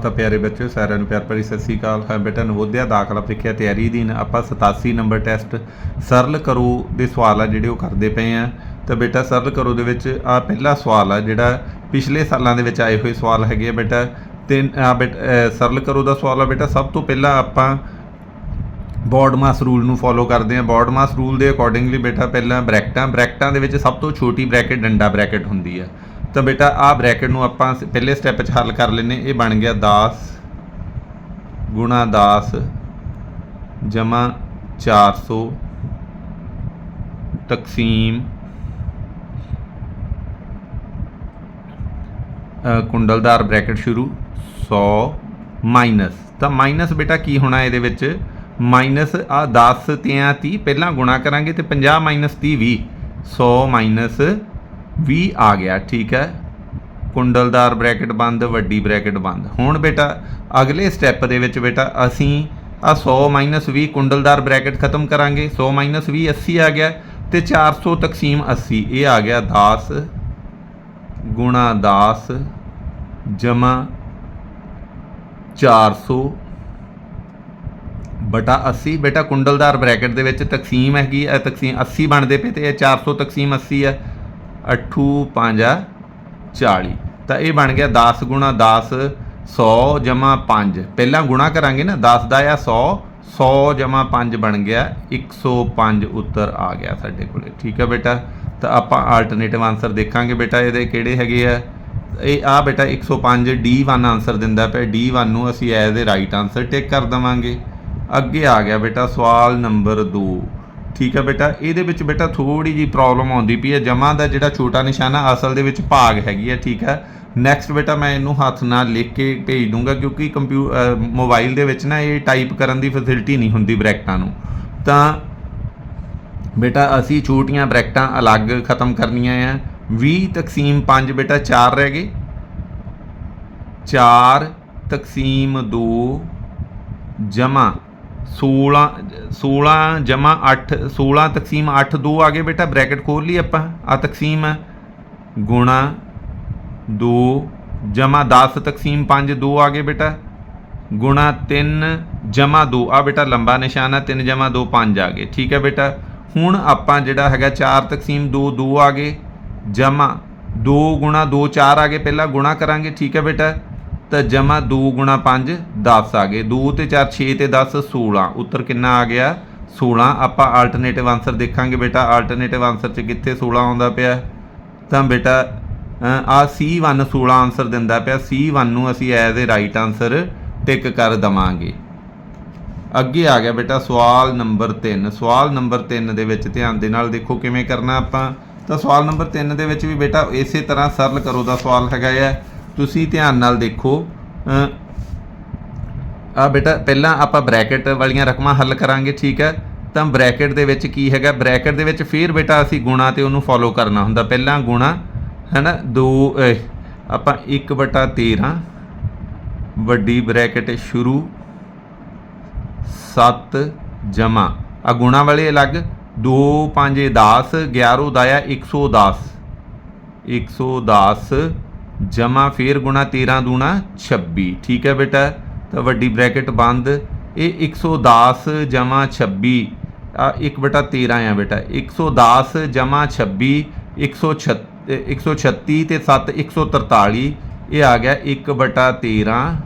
ਤਾਂ ਪਿਆਰੇ ਬੱਚਿਓ, ਸਾਰਿਆਂ ਨੂੰ ਪਿਆਰ ਭਰੀ ਸਤਿ ਸ੍ਰੀ ਅਕਾਲ। ਹੈ ਬੇਟਾ, ਨਵੋਦਿਆ ਦਾਖਲਾ ਪ੍ਰੀਖਿਆ ਤਿਆਰੀ ਅਧੀਨ ਆਪਾਂ 87 ਨੰਬਰ ਟੈਸਟ ਸਰਲ ਕਰੋ ਦੇ ਸਵਾਲ ਆ ਜਿਹੜੇ ਉਹ ਕਰਦੇ ਪਏ ਆ। ਤਾਂ ਬੇਟਾ, ਸਰਲ ਕਰੋ ਦੇ ਵਿੱਚ ਆ ਪਹਿਲਾ ਸਵਾਲ ਆ ਜਿਹੜਾ ਪਿਛਲੇ ਸਾਲਾਂ ਦੇ ਵਿੱਚ ਆਏ ਹੋਏ ਸਵਾਲ ਹੈਗੇ ਆ ਬੇਟਾ। ਤਿੰਨ ਆ ਬੇਟਾ ਸਰਲ ਕਰੋ ਦਾ ਸਵਾਲ ਆ ਬੇਟਾ। ਸਭ ਤੋਂ ਪਹਿਲਾਂ ਆਪਾਂ ਬੋਰਡ ਮਾਸ ਰੂਲ ਨੂੰ ਫੋਲੋ ਕਰਦੇ ਹਾਂ ਬੋਰਡ ਮਾਸ ਰੂਲ ਦੇ ਅਕੋਰਡਿੰਗਲੀ ਬੇਟਾ, ਪਹਿਲਾਂ ਬ੍ਰੈਕਟਾਂ ਬ੍ਰੈਕਟਾਂ ਦੇ ਵਿੱਚ ਸਭ ਤੋਂ ਛੋਟੀ ਬ੍ਰੈਕਟ ਡੰਡਾ ਬ੍ਰੈਕਟ ਹੁੰਦੀ ਹੈ ਤਾਂ ਬੇਟਾ, ਆਹ ਬ੍ਰੈਕਟ ਨੂੰ ਆਪਾਂ ਸ- ਪਹਿਲੇ ਸਟੈਪ 'ਚ ਹੱਲ ਕਰ ਲੈਨੇ ਇਹ ਬਣ ਗਿਆ 10 ਗੁਣਾ 10 ਜਮਾ 400 ਤਕਸੀਮ ਕੁੰਡਲਦਾਰ ਬ੍ਰੈਕਟ ਸ਼ੁਰੂ 100 ਮਾਈਨਸ। ਤਾਂ ਮਾਈਨਸ ਬੇਟਾ ਕੀ ਹੋਣਾ ਇਹਦੇ ਵਿੱਚ? ਮਾਈਨਸ ਆ 10 ਤੇ ਆ 30 ਪਹਿਲਾਂ ਗੁਣਾ ਕਰਾਂਗੇ ਤੇ 50 ਮਾਈਨਸ 30 20 100 ਮਾਈਨਸ 20 ਆ ਗਿਆ, ਠੀਕ ਹੈ? ਕੁੰਡਲਦਾਰ ਬ੍ਰੈਕਟ ਬੰਦ, ਵੱਡੀ ਬ੍ਰੈਕਟ ਬੰਦ। ਹੁਣ ਬੇਟਾ, ਅਗਲੇ ਸਟੈਪ ਦੇ ਵਿੱਚ ਬੇਟਾ, ਅਸੀਂ ਆ 100 20 ਕੁੰਡਲਦਾਰ ਬ੍ਰੈਕਟ ਖਤਮ ਕਰਾਂਗੇ। 100 20 80 ਆ ਗਿਆ ਤੇ 400 ਤਕਸੀਮ 80 ਇਹ ਆ ਗਿਆ 10 ਗੁਣਾ 10 ਜਮਾ 400 ਬਟਾ 80 ਬੇਟਾ, ਕੁੰਡਲਦਾਰ ਬ੍ਰੈਕਟ ਦੇ ਵਿੱਚ ਤਕਸੀਮ ਹੈਗੀ ਹੈ ਤਕਸੀਮ 80 ਬਣਦੇ ਪਏ ਤੇ ਇਹ 400 ਤਕਸੀਮ 80 ਹੈ 8 5 40 ਤਾਂ ਇਹ ਬਣ ਗਿਆ 10 ਗੁਣਾ 10 100 ਜਮਾ 5 ਪਹਿਲਾਂ ਗੁਣਾ ਕਰਾਂਗੇ ਨਾ 10 ਦਾ ਆ 100 100 ਜਮਾ 5 ਬਣ ਗਿਆ 105 ਉੱਤਰ ਆ ਗਿਆ ਸਾਡੇ ਕੋਲੇ। ਠੀਕ ਹੈ ਬੇਟਾ? ਤਾਂ ਆਪਾਂ ਆਲਟਰਨੇਟਿਵ ਆਨਸਰ ਦੇਖਾਂਗੇ ਬੇਟਾ, ਇਹਦੇ ਕਿਹੜੇ ਹੈਗੇ ਆ? ਇਹ ਆ ਬੇਟਾ 105 D1 ਆਨਸਰ ਦਿੰਦਾ ਪਿਆ। D1 ਨੂੰ ਅਸੀਂ as a right answer tick ਕਰ ਦਵਾਂਗੇ। ਅੱਗੇ ਆ ਗਿਆ ਬੇਟਾ ਸਵਾਲ ਨੰਬਰ 2 ਠੀਕ ਹੈ ਬੇਟਾ, ਇਹਦੇ ਵਿੱਚ ਬੇਟਾ ਥੋੜੀ ਜੀ ਪ੍ਰੋਬਲਮ ਆਉਂਦੀ ਪਈ ਹੈ ਜਮਾ ਦਾ ਜਿਹੜਾ ਛੋਟਾ ਨਿਸ਼ਾਨਾ ਅਸਲ ਦੇ ਵਿੱਚ ਭਾਗ ਹੈਗੀ ਹੈ ਠੀਕ ਹੈ ਨੈਕਸਟ ਬੇਟਾ ਮੈਂ ਇਹਨੂੰ ਹੱਥ ਨਾਲ ਲਿਖ ਕੇ ਭੇਜ ਦੂੰਗਾ ਕਿਉਂਕਿ ਕੰਪਿਊ ਮੋਬਾਈਲ ਦੇ ਵਿੱਚ ਨਾ ਇਹ ਟਾਈਪ ਕਰਨ ਦੀ ਫੈਸਿਲਿਟੀ ਨਹੀਂ ਹੁੰਦੀ ਬ੍ਰੈਕਟਾਂ ਨੂੰ। ਤਾਂ ਬੇਟਾ ਅਸੀਂ ਛੋਟੀਆਂ ਬ੍ਰੈਕਟਾਂ ਅਲੱਗ ਖਤਮ ਕਰਨੀਆਂ ਆ। 20 ਤਕਸੀਮ 5 ਬੇਟਾ 4 ਰਹਿ ਗਏ। 4 ਤਕਸੀਮ 2 ਜਮਾ। 16 16 ਜਮਾ 8 16 ਤਕਸੀਮ 8 2 ਆ ਗਏ ਬੇਟਾ, ਬ੍ਰੈਕਟ ਖੋਲ ਲਈ ਆਪਾਂ। ਆ ਤਕਸੀਮ ਹੈ। ਗੁਣਾ 2 ਜਮਾ 10 ਤਕਸੀਮ 5 2 ਆ ਗਏ ਬੇਟਾ। ਗੁਣਾ 3 ਜਮਾ 2 ਆ ਬੇਟਾ ਲੰਬਾ ਨਿਸ਼ਾਨ ਹੈ 3 ਜਮਾ 2 5 ਆ ਗਏ। ਠੀਕ ਹੈ ਬੇਟਾ। ਹੁਣ ਆਪਾਂ ਜਿਹੜਾ ਹੈਗਾ 4 ਤਕਸੀਮ 2 2 ਆ ਗਏ। ਜਮਾ 2 ਗੁਣਾ 2 4 ਆ ਗਏ। ਪਹਿਲਾਂ ਗੁਣਾ ਕਰਾਂਗੇ। ਠੀਕ ਹੈ ਬੇਟਾ। ਤਾਂ ਜਮਾ 2 ਗੁਣਾ 5 10 ਆ ਗਏ। 2 ਤੇ 4 6 ਤੇ 10 16 ਉੱਤਰ ਕਿੰਨਾ ਆ ਗਿਆ? 16 ਆਪਾਂ ਆਲਟਰਨੇਟਿਵ ਆਨਸਰ ਦੇਖਾਂਗੇ ਬੇਟਾ। ਆਲਟਰਨੇਟਿਵ ਆਨਸਰ 'ਚ ਕਿੱਥੇ 16 ਆਉਂਦਾ ਪਿਆ? ਤਾਂ ਬੇਟਾ ਅ, ਆ C1 16 ਆਨਸਰ ਦਿੰਦਾ ਪਿਆ। C1 ਨੂੰ ਅਸੀਂ as a right answer tick ਕਰ ਦਵਾਂਗੇ। ਅੱਗੇ ਆ ਗਿਆ ਬੇਟਾ ਸਵਾਲ ਨੰਬਰ 3 ਸਵਾਲ ਨੰਬਰ 3 ਦੇ ਵਿੱਚ ਧਿਆਨ ਦੇ ਨਾਲ ਦੇਖੋ ਕਿਵੇਂ ਕਰਨਾ ਆਪਾਂ। ਤਾਂ ਸਵਾਲ ਨੰਬਰ 3 ਦੇ ਵਿੱਚ ਵੀ ਬੇਟਾ ਇਸੇ ਤਰ੍ਹਾਂ ਸਰਲ ਕਰੋ ਦਾ ਸਵਾਲ ਹੈਗਾ ਹੈ ਤੁਸੀਂ ਧਿਆਨ ਨਾਲ ਦੇਖੋ ਆ ਬੇਟਾ, ਪਹਿਲਾਂ ਆਪਾਂ ਬ੍ਰੈਕਟ ਵਾਲੀਆਂ ਰਕਮਾਂ ਹੱਲ ਕਰਾਂਗੇ, ਠੀਕ ਹੈ? ਤਾਂ ਬ੍ਰੈਕਟ ਦੇ ਵਿੱਚ ਕੀ ਹੈਗਾ? ਬ੍ਰੈਕਟ ਦੇ ਵਿੱਚ ਫਿਰ ਬੇਟਾ ਅਸੀਂ ਗੁਣਾ ਤੇ ਉਹਨੂੰ ਫੋਲੋ ਕਰਨਾ ਹੁੰਦਾ। ਪਹਿਲਾਂ ਗੁਣਾ, ਹੈਨਾ? 2 ਆਪਾਂ 1/13 ਵੱਡੀ ਬ੍ਰੈਕਟ ਸ਼ੁਰੂ 7 ਜਮਾ ਆ ਗੁਣਾ ਵਾਲੇ ਅਲੱਗ 2 5 10 11 ਦਾ ਆ 110 110 ਜਮਾ ਫੇਰ ਗੁਣਾ 13 ਦੂਣਾ 26 ਠੀਕ ਹੈ ਬੇਟਾ? ਤਾਂ ਵੱਡੀ ਬ੍ਰੈਕਟ ਬੰਦ। ਇਹ 110 ਜਮਾ 26 ਆ 1/13 ਆ ਬੇਟਾ। 110 ਜਮਾ 26 136 136 ਤੇ 7 143 ਇਹ ਆ ਗਿਆ 1/13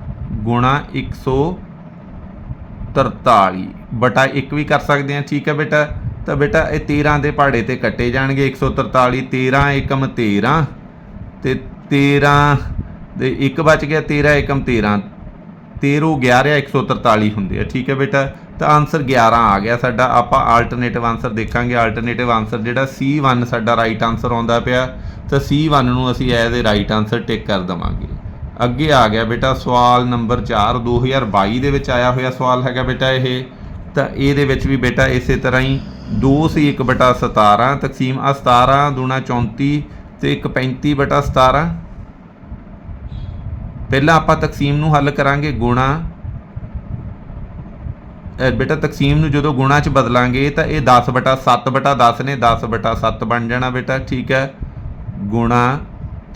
ਗੁਣਾ 143 ਬਟਾ 1 ਵੀ ਕਰ ਸਕਦੇ ਆ, ਠੀਕ ਹੈ ਬੇਟਾ? ਤਾਂ ਬੇਟਾ ਇਹ 13 ਦੇ ਪਹਾੜੇ ਤੇ ਕੱਟੇ ਜਾਣਗੇ। 143 13 ਏਕਮ 13 ਤੇ 13 ਦੇ 1 ਬਚ ਗਿਆ 13 ਏਕਮ 13 13 11 143 ਹੁੰਦੇ ਆ, ਠੀਕ ਹੈ ਬੇਟਾ? ਤਾਂ ਆਨਸਰ 11 ਆ ਗਿਆ ਸਾਡਾ। ਆਪਾਂ ਆਲਟਰਨੇਟਿਵ ਆਨਸਰ ਦੇਖਾਂਗੇ। ਆਲਟਰਨੇਟਿਵ ਆਨਸਰ ਜਿਹੜਾ C1 ਸਾਡਾ ਰਾਈਟ ਆਨਸਰ ਆਉਂਦਾ ਪਿਆ, ਤਾਂ C1 ਨੂੰ ਅਸੀਂ as a right answer tick ਕਰ ਦਵਾਂਗੇ। ਅੱਗੇ ਆ ਗਿਆ ਬੇਟਾ ਸਵਾਲ ਨੰਬਰ 4 2022 ਦੇ ਵਿੱਚ ਆਇਆ ਹੋਇਆ ਸਵਾਲ ਹੈਗਾ ਬੇਟਾ ਇਹ। ਤਾਂ ਇਹਦੇ ਵਿੱਚ ਵੀ ਬੇਟਾ ਇਸੇ ਤਰ੍ਹਾਂ ਹੀ 2 ਸੀ 1 ਬਟਾ 17 ਤਕਸੀਮ ਆ 17 ਦੂਣਾ 34 ਤੇ ਇੱਕ 35 ਬਟਾ 17 ਪਹਿਲਾਂ ਆਪਾਂ ਤਕਸੀਮ ਨੂੰ ਹੱਲ ਕਰਾਂਗੇ ਗੁਣਾ। ਬੇਟਾ ਤਕਸੀਮ ਨੂੰ ਜਦੋਂ ਗੁਣਾ ਚ ਬਦਲਾਂਗੇ ਤਾਂ ਇਹ 10 ਬਟਾ 7 ਬਟਾ 10 ਨੇ 10 ਬਟਾ 7 ਬਣ ਜਾਣਾ ਬੇਟਾ, ਠੀਕ ਹੈ। ਗੁਣਾ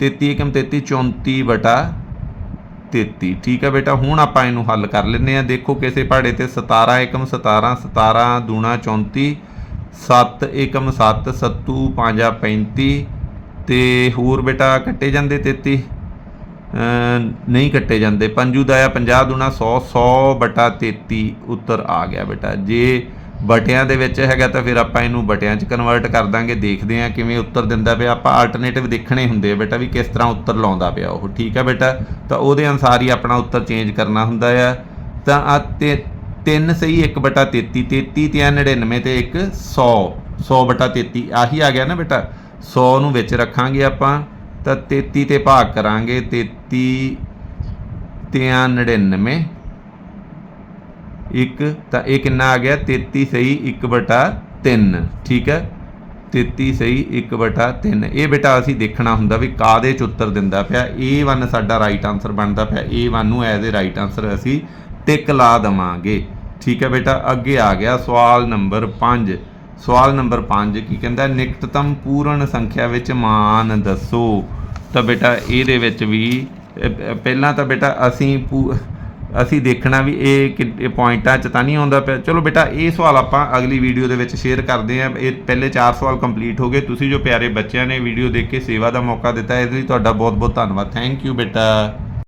33 ਏਕਮ 33 34 ਬਟਾ 33 ਠੀਕ ਹੈ ਬੇਟਾ। ਹੁਣ ਆਪਾਂ ਇਹਨੂੰ ਹੱਲ ਕਰ ਲੈਂਦੇ ਆ ਦੇਖੋ ਕਿਸੇ ਪਹਾੜੇ ਤੇ 17 ਏਕਮ 17 17 ਦੂਣਾ 34 7 ਏਕਮ 7 ਸੱਤੂ ਪੰਜਾ 35 ਤੇ ਹੋਰ ਬੇਟਾ ਕੱਟੇ ਜਾਂਦੇ 33 ਨਹੀਂ ਕੱਟੇ ਜਾਂਦੇ। ਪੰਜੂ ਦਾ ਆ 50 ਦੂਣਾ 100 100 ਬਟਾ 33 ਉੱਤਰ ਆ ਗਿਆ ਬੇਟਾ। ਜੇ ਬਟਿਆਂ ਦੇ ਵਿੱਚ ਹੈਗਾ ਤਾਂ ਫਿਰ ਆਪਾਂ ਇਹਨੂੰ ਬਟਿਆਂ 'ਚ ਕਨਵਰਟ ਕਰ ਦਾਂਗੇ। ਦੇਖਦੇ ਹਾਂ ਕਿਵੇਂ ਉੱਤਰ ਦਿੰਦਾ ਪਿਆ। ਆਪਾਂ ਆਲਟਰਨੇਟਿਵ ਦੇਖਣੇ ਹੁੰਦੇ ਆ ਬੇਟਾ ਵੀ ਕਿਸ ਤਰ੍ਹਾਂ ਉੱਤਰ ਲਾਉਂਦਾ ਪਿਆ ਉਹ। ਠੀਕ ਆ ਬੇਟਾ? ਤਾਂ ਉਹਦੇ ਅਨੁਸਾਰ ਹੀ ਆਪਣਾ ਉੱਤਰ ਚੇਂਜ ਕਰਨਾ ਹੁੰਦਾ ਆ। ਤਾਂ ਆ ਤੇ 3 ਸਹੀ 1 ਬਟਾ 33 33 ਤੇ ਆ 99 ਤੇ 1 100 100 ਬਟਾ 33 ਆਹੀ ਆ ਗਿਆ ਨਾ ਬੇਟਾ? 100 ਨੂੰ ਵਿੱਚ ਰੱਖਾਂਗੇ ਆਪਾਂ, ਤਾਂ 33 ਤੇ ਭਾਗ ਕਰਾਂਗੇ 33 ਤੇ 99 ਇੱਕ, ਤਾਂ ਇਹ ਕਿੰਨਾ ਆ ਗਿਆ? 33 ਸਹੀ 1 ਬਟਾ 3 ਠੀਕ ਹੈ? 33 ਸਹੀ 1 ਬਟਾ 3 ਇਹ ਬੇਟਾ ਅਸੀਂ ਦੇਖਣਾ ਹੁੰਦਾ ਵੀ ਕਾਦੇ ਚ ਉੱਤਰ ਦਿੰਦਾ ਪਿਆ? A1 ਸਾਡਾ ਰਾਈਟ ਆਨਸਰ ਬਣਦਾ ਪਿਆ। A1 ਨੂੰ ਐਜ਼ ਅ ਰਾਈਟ ਆਨਸਰ ਅਸੀਂ ਟਿਕ ਲਾ ਦਵਾਂਗੇ। ਠੀਕ ਹੈ ਬੇਟਾ? ਅੱਗੇ ਆ ਗਿਆ ਸਵਾਲ ਨੰਬਰ 5 ਸਵਾਲ ਨੰਬਰ 5 ਕੀ ਕਹਿੰਦਾ, ਨਿਕਟਤਮ ਪੂਰਨ ਸੰਖਿਆ ਵਿੱਚ ਮਾਨ ਦੱਸੋ? ਤਾਂ ਬੇਟਾ, ਇਹਦੇ ਵਿੱਚ ਵੀ ਪਹਿਲਾਂ ਤਾਂ ਬੇਟਾ ਅਸੀਂ ਪੂ- ਅਸੀਂ ਦੇਖਣਾ ਵੀ ਇਹ ਕਿ ਪੁਆਇੰਟਾਂ 'ਚ ਤਾਂ ਨਹੀਂ ਆਉਂਦਾ ਪਿਆ। ਚਲੋ ਬੇਟਾ, ਇਹ ਸਵਾਲ ਆਪਾਂ ਅਗਲੀ ਵੀਡੀਓ ਦੇ ਵਿੱਚ ਸ਼ੇਅਰ ਕਰਦੇ ਆਂ ਇਹ ਪਹਿਲੇ 4 ਸਵਾਲ ਕੰਪਲੀਟ ਹੋ ਗਏ। ਤੁਸੀਂ ਜੋ ਪਿਆਰੇ ਬੱਚਿਆਂ ਨੇ ਵੀਡੀਓ ਦੇਖ ਕੇ ਸੇਵਾ ਦਾ ਮੌਕਾ ਦਿੱਤਾ, ਇਹਦੇ ਲਈ ਤੁਹਾਡਾ ਬਹੁਤ ਬਹੁਤ ਧੰਨਵਾਦ। ਥੈਂਕ ਯੂ ਬੇਟਾ।